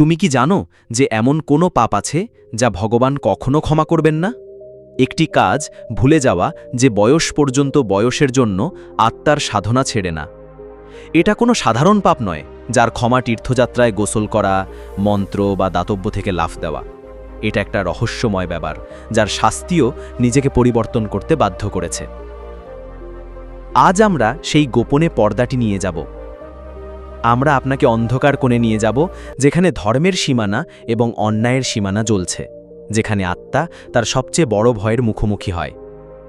তুমি কি জানো যে এমন কোনো পাপ আছে যা ভগবান কখনো ক্ষমা করবেন না? একটি কাজ ভুলে যাওয়া যে বয়স পর্যন্ত বয়সের জন্য আত্মার সাধনা ছেড়ে না। এটা কোনো সাধারণ পাপ নয় যার ক্ষমা তীর্থযাত্রায় গোসল করা, মন্ত্র বা দাতব্য থেকে লাফ দেওয়া। এটা একটা রহস্যময় ব্যাপার যার শাস্তিও নিজেকে পরিবর্তন করতে বাধ্য করেছে। আজ আমরা সেই গোপনে পর্দাটি নিয়ে যাব। আমরা আপনাকে অন্ধকার কোণে নিয়ে যাব, যেখানে ধর্মের সীমানা এবং অন্যায়ের সীমানা জ্বলছে, যেখানে আত্মা তার সবচেয়ে বড় ভয়ের মুখোমুখি হয়।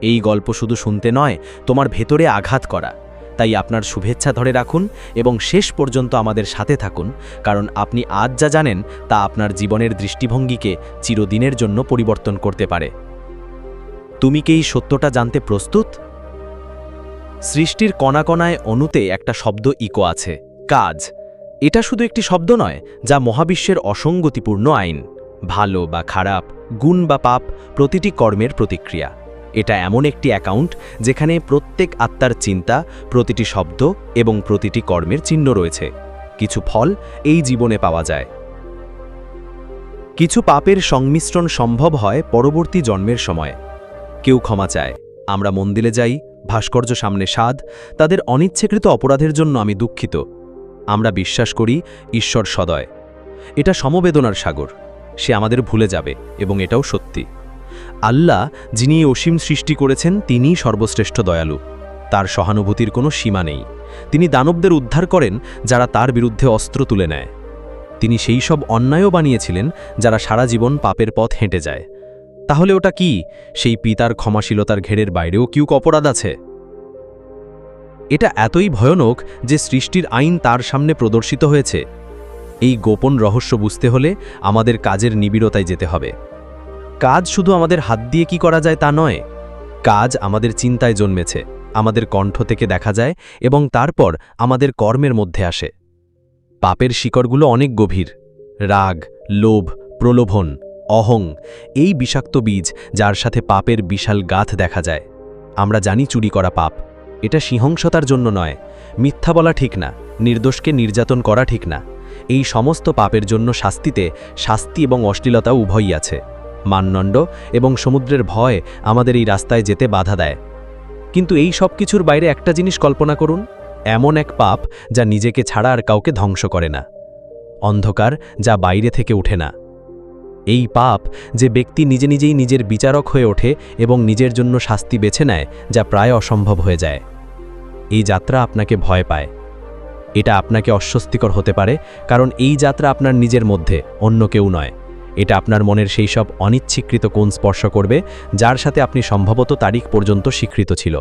এই গল্প শুধু শুনতে নয়, তোমার ভেতরে আঘাত করা। তাই আপনার শুভেচ্ছা ধরে রাখুন এবং শেষ পর্যন্ত আমাদের সাথে থাকুন, কারণ আপনি আজ যা জানেন তা আপনার জীবনের দৃষ্টিভঙ্গিকে চিরদিনের জন্য পরিবর্তন করতে পারে। তুমি কি এই সত্যটা জানতে প্রস্তুত? সৃষ্টির কণাকণায় অণুতে একটা শব্দ ইকো আছে। কাজ। এটা শুধু একটি শব্দ নয়, যা মহাবিশ্বের অসঙ্গতিপূর্ণ আইন। ভালো বা খারাপ, গুণ বা পাপ, প্রতিটি কর্মের প্রতিক্রিয়া। এটা এমন একটি অ্যাকাউন্ট, যেখানে প্রত্যেক আত্মার চিন্তা, প্রতিটি শব্দ এবং প্রতিটি কর্মের চিহ্ন রয়েছে। কিছু ফল এই জীবনে পাওয়া যায়। কিছু পাপের সংমিশ্রণ সম্ভব হয় পরবর্তী জন্মের সময়। কেউ ক্ষমা চায়, আমরা মন্দিরে যাই, ভাস্কর্য সামনে স্বাদ তাদের অনিচ্ছাকৃত অপরাধের জন্য আমি দুঃখিত। আমরা বিশ্বাস করি ঈশ্বর সদয়। এটা সমবেদনার সাগর। সে আমাদের ভুলে যাবে এবং এটাও সত্যি। আল্লাহ, যিনি অসীম সৃষ্টি করেছেন, তিনিই সর্বশ্রেষ্ঠ দয়ালু। তার সহানুভূতির কোনো সীমা নেই। তিনি দানবদের উদ্ধার করেন, যারা তার বিরুদ্ধে অস্ত্র তুলে নেয়। তিনি সেই সব অন্যায়ও বানিয়েছিলেন, যারা সারা জীবন পাপের পথ হেঁটে যায়। তাহলে ওটা কি? সেই পিতার ক্ষমাশীলতার ঘেরের বাইরেও কিউক অপরাধ আছে? এটা এতই ভয়ানক যে সৃষ্টির আইন তার সামনে প্রদর্শিত হয়েছে। এই গোপন রহস্য বুঝতে হলে আমাদের কাজের নিবিড়তায় যেতে হবে। কাজ শুধু আমাদের হাত দিয়ে কি করা যায় তা নয়, কাজ আমাদের চিন্তায় জন্মেছে, আমাদের কণ্ঠ থেকে দেখা যায় এবং তারপর আমাদের কর্মের মধ্যে আসে। পাপের শিকড়গুলো অনেক গভীর, রাগ, লোভ, প্রলোভন, অহং, এই বিষাক্ত বীজ যার সাথে পাপের বিশাল গাথ দেখা যায়। আমরা জানি চুরি করা পাপ। এটা সিংহংসতার জন্য নয়। মিথ্যা বলা ঠিক না, নির্দোষকে নির্যাতন করা ঠিক না। এই সমস্ত পাপের জন্য শাস্তিতে শাস্তি এবং অশ্লীলতা উভয়ই আছে। মানদণ্ড এবং সমুদ্রের ভয় আমাদের এই রাস্তায় যেতে বাধা দেয়। কিন্তু এই সব কিছুর বাইরে একটা জিনিস কল্পনা করুন, এমন এক পাপ যা নিজেকে ছাড়া আর কাউকে ধ্বংস করে না। অন্ধকার যা বাইরে থেকে উঠে না। এই পাপ যে ব্যক্তি নিজে নিজেই নিজের বিচারক হয়ে ওঠে এবং নিজের জন্য শাস্তি বেছে নেয়, যা প্রায় অসম্ভব হয়ে যায়। এই যাত্রা আপনাকে ভয় পায়। এটা আপনাকে অস্বস্তিকর হতে পারে, কারণ এই যাত্রা আপনার নিজের মধ্যে, অন্য কেউ নয়। এটা আপনার মনের সেই সব অনিচ্ছিকৃত কোণ স্পর্শ করবে, যার সাথে আপনি সম্ভবত তারিখ পর্যন্ত স্বীকৃত ছিল।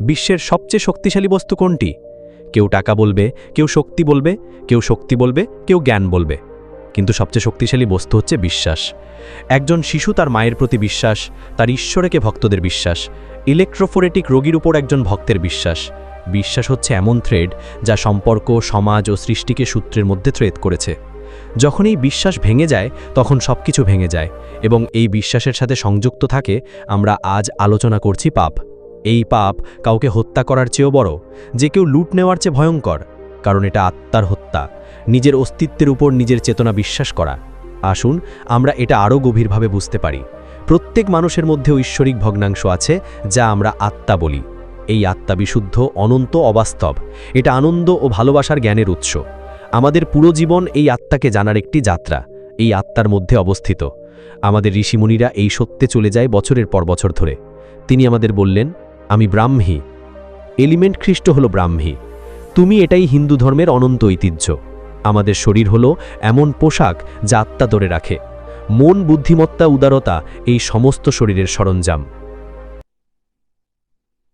বিশ্বের সবচেয়ে শক্তিশালী বস্তু কোনটি? কেউ টাকা বলবে, কেউ শক্তি বলবে, কেউ শক্তি বলবে, কেউ জ্ঞান বলবে। কিন্তু সবচেয়ে শক্তিশালী বস্তু হচ্ছে বিশ্বাস। একজন শিশু তার মায়ের প্রতি বিশ্বাস, তার ঈশ্বরেকে ভক্তদের বিশ্বাস ইলেকট্রোফোরেটিক রোগীর উপর একজন ভক্তের বিশ্বাস। বিশ্বাস হচ্ছে এমন থ্রেড যা সম্পর্ক, সমাজ ও সৃষ্টিকে সূত্রের মধ্যে থ্রেড করেছে। যখন এই বিশ্বাস ভেঙে যায়, তখন সব কিছু ভেঙে যায় এবং এই বিশ্বাসের সাথে সংযুক্ত থাকে, আমরা আজ আলোচনা করছি পাপ। এই পাপ কাউকে হত্যা করার চেয়েও বড়, যে কেউ লুট নেওয়ার চেয়ে ভয়ঙ্কর, কারণ এটা আত্মার হত্যা। নিজের অস্তিত্বের উপর নিজের চেতনা বিশ্বাস করা। আসুন, আমরা এটা আরও গভীরভাবে বুঝতে পারি। প্রত্যেক মানুষের মধ্যে ঐশ্বরিক ভগ্নাংশ আছে, যা আমরা আত্মা বলি। এই আত্মা বিশুদ্ধ, অনন্ত, অবাস্তব। এটা আনন্দ ও ভালোবাসার জ্ঞানের উৎস। আমাদের পুরো জীবন এই আত্মাকে জানার একটি যাত্রা। এই আত্মার মধ্যে অবস্থিত। আমাদের ঋষিমুনিরা এই সত্যে চলে যায় বছরের পর বছর ধরে। তিনি আমাদের বললেন, আমি ব্রাহ্মী। এলিমেন্ট খ্রিস্ট হল ব্রাহ্মী। তুমি এটাই হিন্দু ধর্মের অনন্ত ঐতিহ্য। আমাদের শরীর হলো এমন পোশাক যা আত্মা ধরে রাখে। মন, বুদ্ধিমত্তা, উদারতা এই সমস্ত শরীরের সরঞ্জাম।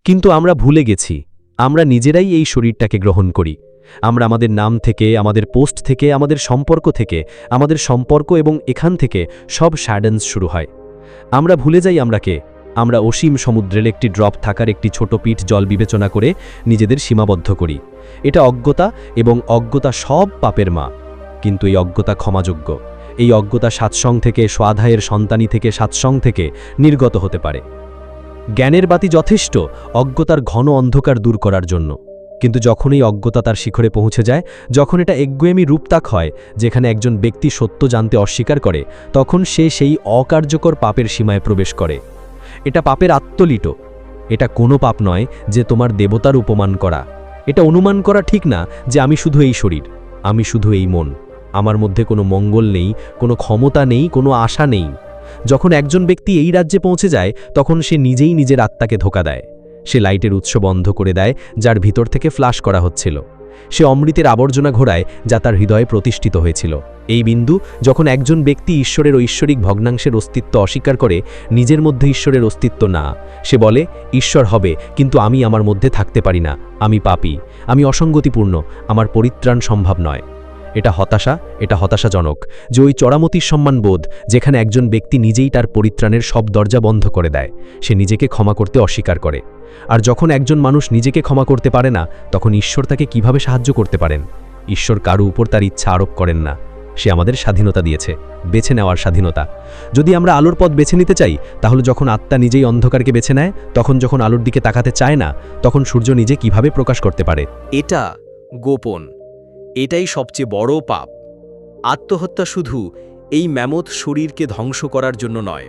কিন্তু আমরা ভুলে গেছি, আমরা নিজেরাই এই শরীরটাকে গ্রহণ করি। আমরা আমাদের নাম থেকে, আমাদের পোস্ট থেকে, আমাদের সম্পর্ক থেকে, আমাদের সম্পর্ক এবং এখান থেকে সব শ্যাডেন্স শুরু হয়। আমরা ভুলে যাই আমরা কে আমরা অসীম সমুদ্রের একটি ড্রপ থাকার একটি ছোট পিঠ জল বিবেচনা করে নিজেদের সীমাবদ্ধ করি। এটা অজ্ঞতা এবং অজ্ঞতা সব পাপের মা। কিন্তু এই অজ্ঞতা ক্ষমাযোগ্য। এই অজ্ঞতা সাতসং থেকে স্বাধায়ের সন্তানী থেকে সাতসং থেকে নির্গত হতে পারে। জ্ঞানের বাতি যথেষ্ট অজ্ঞতার ঘন অন্ধকার দূর করার জন্য। কিন্তু যখন এই অজ্ঞতা তার শিখরে পৌঁছে যায়, যখন এটা একগুয়েমি রূপতাক হয়, যেখানে একজন ব্যক্তি সত্য জানতে অস্বীকার করে, তখন সে সেই অকার্যকর পাপের সীমায় প্রবেশ করে। এটা পাপের আত্মলিট। এটা কোনো পাপ নয় যে তোমার দেবতার উপমান করা। এটা অনুমান করা ঠিক না যে আমি শুধু এই শরীর, আমি শুধু এই মন। আমার মধ্যে কোনো মঙ্গল নেই, কোনো ক্ষমতা নেই, কোনো আশা নেই। যখন একজন ব্যক্তি এই রাজ্যে পৌঁছে যায়, তখন সে নিজেই নিজের আত্মাকে ধোকা দেয়। সে লাইটের উৎস বন্ধ করে দেয়, যার ভিতর থেকে ফ্লাশ করা হচ্ছিল। সে অমৃতের আবর্জনা ঘোরায়, যা তার হৃদয়ে প্রতিষ্ঠিত হয়েছিল। এই বিন্দু যখন একজন ব্যক্তি ঈশ্বরের ঐশ্বরিক ভগ্নাংশের অস্তিত্ব অস্বীকার করে, নিজের মধ্যে ঈশ্বরের অস্তিত্ব না। সে বলে, ঈশ্বর হবে, কিন্তু আমি আমার মধ্যে থাকতে পারি না। আমি পাপি। আমি অসঙ্গতিপূর্ণ। আমার পরিত্রাণ সম্ভব নয়। এটা হতাশা, এটা হতাশাজনক। যে ওই চড়ামতির সম্মানবোধ যেখানে একজন ব্যক্তি নিজেই তার পরিত্রাণের সব দরজা বন্ধ করে দেয়, সে নিজেকে ক্ষমা করতে অস্বীকার করে। আর যখন একজন মানুষ নিজেকে ক্ষমা করতে পারে না, তখন ঈশ্বর তাকে কীভাবে সাহায্য করতে পারেন? ঈশ্বর কারও উপর তার ইচ্ছা আরোপ করেন না। সে আমাদের স্বাধীনতা দিয়েছে, বেছে নেওয়ার স্বাধীনতা। যদি আমরা আলোর পথ বেছে নিতে চাই, তাহলে যখন আত্মা নিজেই অন্ধকারকে বেছে নেয়, তখন যখন আলোর দিকে তাকাতে চায় না, তখন সূর্য নিজে কীভাবে প্রকাশ করতে পারে? এটা গোপন। এটাই সবচেয়ে বড় পাপ। আত্মহত্যা শুধু এই ম্যামথ শরীরকে ধ্বংস করার জন্য নয়।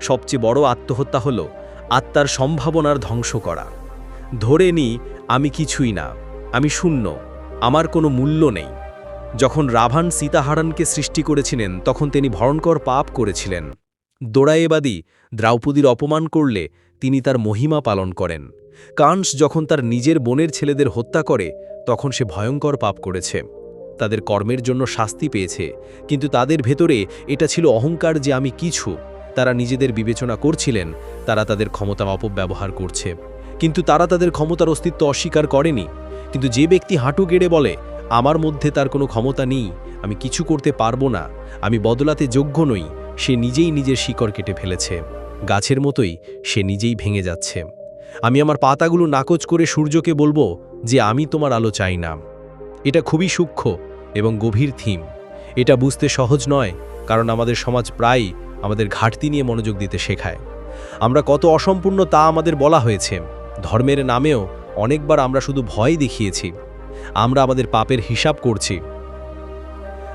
সবচেয়ে বড় আত্মহত্যা হল আত্মার সম্ভাবনার ধ্বংস করা। ধরে নি, আমি কিছুই না। আমি শূন্য। আমার কোনো মূল্য নেই। যখন রাভান সীতাহারানকে সৃষ্টি করেছিলেন, তখন তিনি ভয়ঙ্কর পাপ করেছিলেন। দোড়ায়েবাদী দ্রাউপদীর অপমান করলে তিনি তার মহিমা পালন করেন। কান্স যখন তার নিজের বোনের ছেলেদের হত্যা করে, তখন সে ভয়ঙ্কর পাপ করেছে। তাদের কর্মের জন্য শাস্তি পেয়েছে, কিন্তু তাদের ভেতরে এটা ছিল অহংকার যে আমি কিছু, তারা নিজেদের বিবেচনা করছিলেন, তারা তাদের ক্ষমতা অপব্যবহার করছে। কিন্তু তারা তাদের ক্ষমতার অস্তিত্ব অস্বীকার করেনি। কিন্তু যে ব্যক্তি হাঁটু গেড়ে বলে আমার মধ্যে তার কোনো ক্ষমতা নেই, আমি কিছু করতে পারব না, আমি বদলাতে যোগ্য নই, সে নিজেই নিজের শিকড় কেটে ফেলেছে, গাছের মতোই সে নিজেই ভেঙে যাচ্ছে। আমি আমার পাতাগুলো নাকচ করে সূর্যকে বলব যে আমি তোমার আলো চাই না। এটা খুবই সূক্ষ্ম এবং গভীর থিম। এটা বুঝতে সহজ নয়, কারণ আমাদের সমাজ প্রায়ই আমাদের ঘাটতি নিয়ে মনোযোগ দিতে শেখায়। আমরা কত অসম্পূর্ণ তা আমাদের বলা হয়েছে। ধর্মের নামেও অনেকবার আমরা শুধু ভয় দেখিয়েছি। আমরা আমাদের পাপের হিসাব করছি।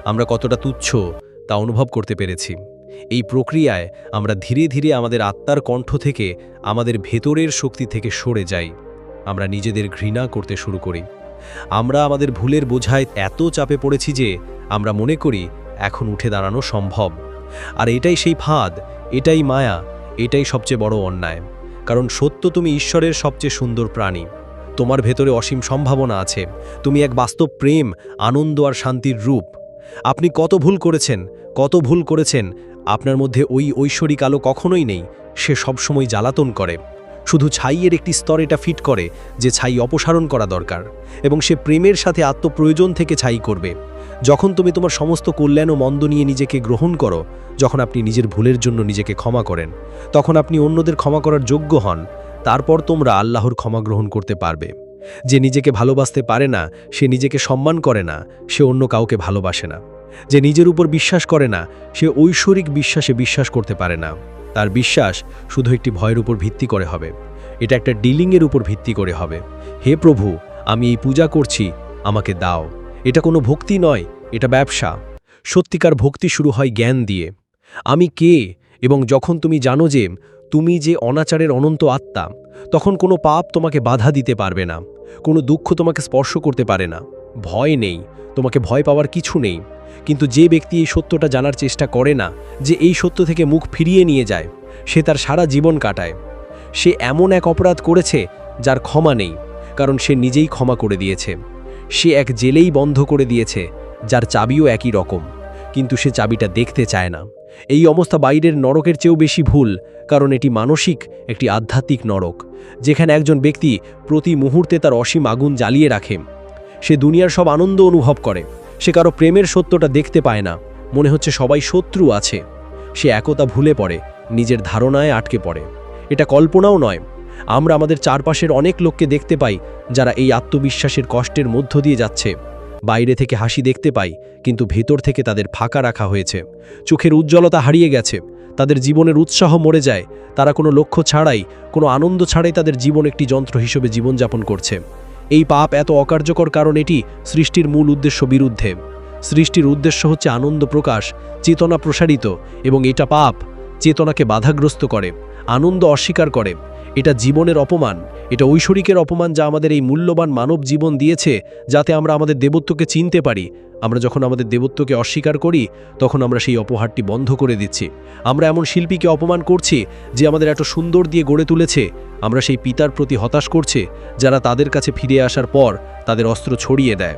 আমরা কতটা তুচ্ছ তা অনুভব করতে পেরেছি। এই প্রক্রিয়ায় আমরা ধীরে ধীরে আমাদের আত্মার কণ্ঠ থেকে আমাদের ভেতরের শক্তি থেকে সরে যাই। আমরা নিজেদের ঘৃণা করতে শুরু করি। আমরা আমাদের ভুলের বোঝায় এত চাপে পড়েছি যে আমরা মনে করি এখন উঠে দাঁড়ানো সম্ভব। আর এটাই সেই ফাঁদ, এটাই মায়া, এটাই সবচেয়ে বড় অন্যায়। কারণ সত্য তুমি ঈশ্বরের সবচেয়ে সুন্দর প্রাণী। তোমার ভেতরে অসীম সম্ভাবনা আছে। তুমি এক বাস্তব প্রেম, আনন্দ আর শান্তির রূপ। আপনি কত ভুল করেছেন, কত ভুল করেছেন, আপনার মধ্যে ওই ঐশ্বরিক আলো কখনোই নেই, সে সবসময় জ্বালাতন করে। শুধু ছাইয়ের একটি স্তর এটা ফিট করে, যে ছাই অপসারণ করা দরকার, এবং সে প্রেমের সাথে আত্মপ্রয়োজন থেকে ছাই করবে। যখন তুমি তোমার সমস্ত কল্যাণ ও মন্দ নিয়ে নিজেকে গ্রহণ করো, যখন আপনি নিজের ভুলের জন্য নিজেকে ক্ষমা করেন, তখন আপনি অন্যদের ক্ষমা করার যোগ্য হন। তারপর তোমরা আল্লাহর ক্ষমা গ্রহণ করতে পারবে। যে নিজেকে ভালোবাসতে পারে না, সে নিজেকে সম্মান করে না, সে অন্য কাউকে ভালোবাসে না। যে নিজের উপর বিশ্বাস করে না, সে ঐশ্বরিক বিশ্বাসে বিশ্বাস করতে পারে না। তার বিশ্বাস শুধু একটি ভয়ের উপর ভিত্তি করে হবে। এটা একটা ডিলিংয়ের উপর ভিত্তি করে হবে। হে প্রভু, আমি এই পূজা করছি, আমাকে দাও। এটা কোনো ভক্তি নয়, এটা ব্যবসা। সত্যিকার ভক্তি শুরু হয় জ্ঞান দিয়ে। আমি কে এবং যখন তুমি জানো যে তুমি যে অনাচারের অনন্ত আত্মা, তখন কোনো পাপ তোমাকে বাধা দিতে পারবে না, কোনো দুঃখ তোমাকে স্পর্শ করতে পারে না। ভয় নেই, তোমাকে ভয় পাওয়ার কিছু নেই, কিন্তু যে ব্যক্তি এই সত্যটা জানার চেষ্টা করে না, যে এই সত্য থেকে মুখ ফিরিয়ে নিয়ে যায়, সে তার সারা জীবন কাটায়। সে এমন এক অপরাধ করেছে, যার ক্ষমা নেই, কারণ সে নিজেই ক্ষমা করে দিয়েছে। সে এক জেলেই বন্ধ করে দিয়েছে, যার চাবিও একই রকম, কিন্তু সে চাবিটা দেখতে চায় না। এই অবস্থা বাইরের নরকের চেয়েও বেশি ভুল, কারণ এটি মানসিক একটি আধ্যাত্মিক নরক, যেখানে একজন ব্যক্তি প্রতি মুহূর্তে তার অসীম আগুন জ্বালিয়ে রাখে। সে দুনিয়ার সব আনন্দ অনুভব করে, সে কারও প্রেমের সত্যটা দেখতে পায় না, মনে হচ্ছে সবাই শত্রু আছে। সে একতা ভুলে পড়ে, নিজের ধারণায় আটকে পড়ে। এটা কল্পনাও নয়, আমরা আমাদের চারপাশের অনেক লোককে দেখতে পাই, যারা এই আত্মবিশ্বাসের কষ্টের মধ্য দিয়ে যাচ্ছে। বাইরে থেকে হাসি দেখতে পাই, কিন্তু ভেতর থেকে তাদের ফাঁকা রাখা হয়েছে। চোখের উজ্জ্বলতা হারিয়ে গেছে। তাদের জীবনের উৎসাহ মরে যায়। তারা কোনো লক্ষ্য ছাড়াই, কোনো আনন্দ ছাড়াই তাদের জীবন একটি যন্ত্র হিসেবে জীবনযাপন করছে। এই পাপ এত অকার্যকর কারণ এটি সৃষ্টির মূল উদ্দেশ্য বিরুদ্ধে। সৃষ্টির উদ্দেশ্য হচ্ছে আনন্দ প্রকাশ, চেতনা প্রসারিত, এবং এটা পাপ, চেতনাকে বাধাগ্রস্ত করে, আনন্দ অস্বীকার করে। এটা জীবনের অপমান, এটা ঐশ্বরিকের অপমান যা আমাদের এই মূল্যবান মানব জীবন দিয়েছে, যাতে আমরা আমাদের দেবত্বকে চিনতে পারি। আমরা যখন আমাদের দেবত্বকে অস্বীকার করি, তখন আমরা সেই অপহারটি বন্ধ করে দিচ্ছি। আমরা এমন শিল্পীকে অপমান করছি যে আমাদের এত সুন্দর দিয়ে গড়ে তুলেছে। আমরা সেই পিতার প্রতি হতাশ করছে, যারা তাদের কাছে ফিরে আসার পর তাদের অস্ত্র ছড়িয়ে দেয়।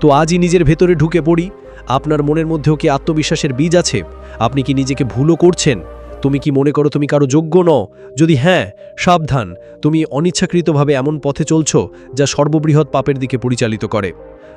তো আজই নিজের ভেতরে ঢুকে পড়ি। আপনার মনের মধ্যেও কি আত্মবিশ্বাসের বীজ আছে? আপনি কি নিজেকে ভুলও করছেন? তুমি কি মনে করো তুমি কারও যোগ্য নও? যদি হ্যাঁ সাবধান। তুমি অনিচ্ছাকৃতভাবে এমন পথে চলছ যা সর্ববৃহৎ পাপের দিকে পরিচালিত করে।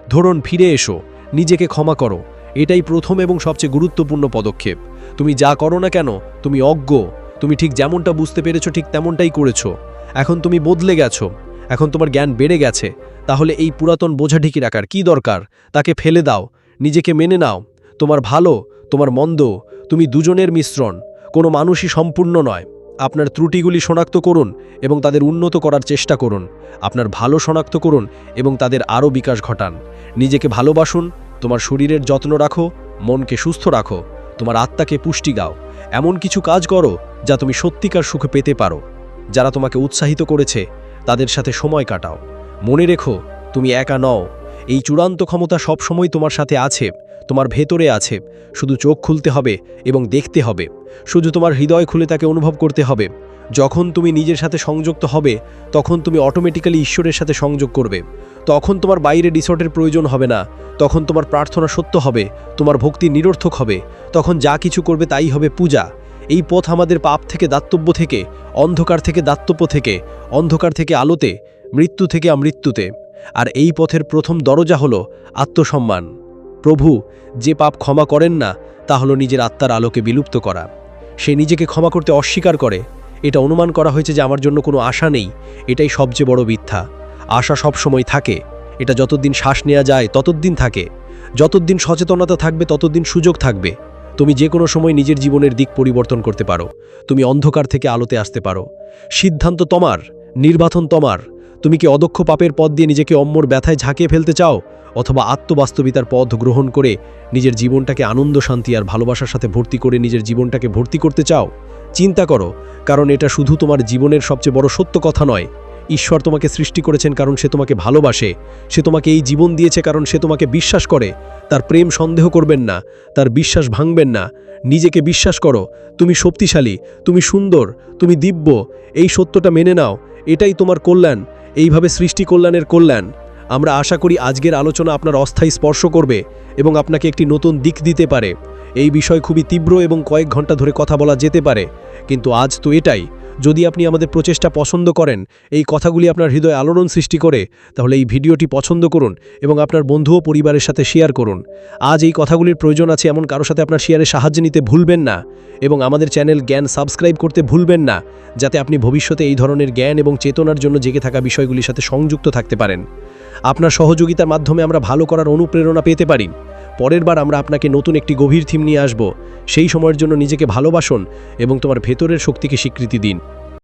ধরুন, ফিরে এসো। নিজেকে ক্ষমা করো। এটাই প্রথম এবং সবচেয়ে গুরুত্বপূর্ণ পদক্ষেপ। তুমি যা করো না কেন, তুমি অজ্ঞ। তুমি ঠিক যেমনটা বুঝতে পেরেছ, ঠিক তেমনটাই করেছ। এখন তুমি বদলে গেছো। এখন তোমার জ্ঞান বেড়ে গেছে। তাহলে এই পুরাতন বোঝা ঢিকি রাখার কী দরকার? তাকে ফেলে দাও। নিজেকে মেনে নাও। তোমার ভালো, তোমার মন্দ, তুমি দুজনের মিশ্রণ। কোনো মানুষই সম্পূর্ণ নয়। আপনার ত্রুটিগুলি শনাক্ত করুন এবং তাদের উন্নত করার চেষ্টা করুন। আপনার ভালো শনাক্ত করুন এবং তাদের আরও বিকাশ ঘটান। নিজেকে ভালোবাসুন, তোমার শরীরের যত্ন রাখো, মনকে সুস্থ রাখো, তোমার আত্মাকে পুষ্টি দাও। এমন কিছু কাজ করো যা তুমি সত্যিকার সুখ পেতে পারো। যারা তোমাকে উৎসাহিত করেছে, তাদের সাথে সময় কাটাও। মনে রেখো, তুমি একা নও। এই চূড়ান্ত ক্ষমতা সবসময় তোমার সাথে আছে, তোমার ভেতরে আছে। শুধু চোখ খুলতে হবে এবং দেখতে হবে। শুধু তোমার হৃদয় খুলে তাকে অনুভব করতে হবে। যখন তুমি নিজের সাথে সংযুক্ত হবে, তখন তুমি অটোমেটিক্যালি ঈশ্বরের সাথে সংযোগ করবে। তখন তোমার বাইরে রিসর্টের প্রয়োজন হবে না। তখন তোমার প্রার্থনা সত্য হবে, তোমার ভক্তি নিরর্থক হবে। তখন যা কিছু করবে তাই হবে পূজা। এই পথ আমাদের পাপ থেকে দাতব্য থেকে, অন্ধকার থেকে দাতব্য থেকে, অন্ধকার থেকে আলোতে, মৃত্যু থেকে আমৃত্যুতে। আর এই পথের প্রথম দরজা হলো আত্মসম্মান। প্রভু, যে পাপ ক্ষমা করেন না, তা হলো নিজের আত্মার আলোকে বিলুপ্ত করা। সে নিজেকে ক্ষমা করতে অস্বীকার করে। এটা অনুমান করা হয়েছে যে আমার জন্য কোনো আশা নেই। এটাই সবচেয়ে বড় মিথ্যা। আশা সব সময় থাকে। এটা যতদিন শ্বাস নেওয়া যায়, ততদিন থাকে। যতদিন সচেতনতা থাকবে, ততদিন সুযোগ থাকবে। তুমি যে কোনো সময় নিজের জীবনের দিক পরিবর্তন করতে পারো। তুমি অন্ধকার থেকে আলোতে আসতে পারো। সিদ্ধান্ত তোমার নির্বাচন তোমার। তুমি কি অদক্ষ পাপের পথ দিয়ে নিজেকে অম্মর ব্যথায় ঝাঁকিয়ে ফেলতে চাও? অথবা আত্মবাস্তবিতার পথ গ্রহণ করে নিজের জীবনটাকে আনন্দ, শান্তি আর ভালোবাসার সাথে ভর্তি করে নিজের জীবনটাকে ভর্তি করতে চাও? চিন্তা করো, কারণ এটা শুধু তোমার জীবনের সবচেয়ে বড় সত্য কথা নয়। ঈশ্বর তোমাকে সৃষ্টি করেছেন কারণ সে তোমাকে ভালোবাসে। সে তোমাকে এই জীবন দিয়েছে কারণ সে তোমাকে বিশ্বাস করে। তার প্রেম সন্দেহ করবেন না, তার বিশ্বাস ভাঙবেন না। নিজেকে বিশ্বাস করো, তুমি শক্তিশালী, তুমি সুন্দর, তুমি দিব্য, এই সত্যটা মেনে নাও, এটাই তোমার কল্যাণ। এইভাবে সৃষ্টি কল্যাণের কল্যাণ। আমরা আশা করি আজকের আলোচনা আপনার অস্থায়ী স্পর্শ করবে এবং আপনাকে একটি নতুন দিক দিতে পারে। এই বিষয় খুবই তীব্র এবং কয়েক ঘণ্টা ধরে কথা বলা যেতে পারে। কিন্তু আজ তো এটাই। যদি আপনি আমাদের প্রচেষ্টা পছন্দ করেন, এই কথাগুলি আপনার হৃদয়ে আলোড়ন সৃষ্টি করে, তাহলে এই ভিডিওটি পছন্দ করুন এবং আপনার বন্ধু ও পরিবারের সাথে শেয়ার করুন। আজ এই কথাগুলির প্রয়োজন আছে এমন কারও সাথে আপনার শেয়ারে সাহায্য নিতে ভুলবেন না এবং আমাদের চ্যানেল জ্ঞান সাবস্ক্রাইব করতে ভুলবেন না, যাতে আপনি ভবিষ্যতে এই ধরনের জ্ঞান এবং চেতনার জন্য জেগে থাকা বিষয়গুলির সাথে সংযুক্ত থাকতে পারেন। আপনার সহযোগিতার মাধ্যমে আমরা ভালো করার অনুপ্রেরণা পেতে পারি। পরের বার আমরা আপনাকে নতুন একটি গভীর থিম নিয়ে আসব। সেই সময়ের জন্য নিজেকে ভালোবাসুন এবং তোমার ভেতরের শক্তিকে স্বীকৃতি দিন।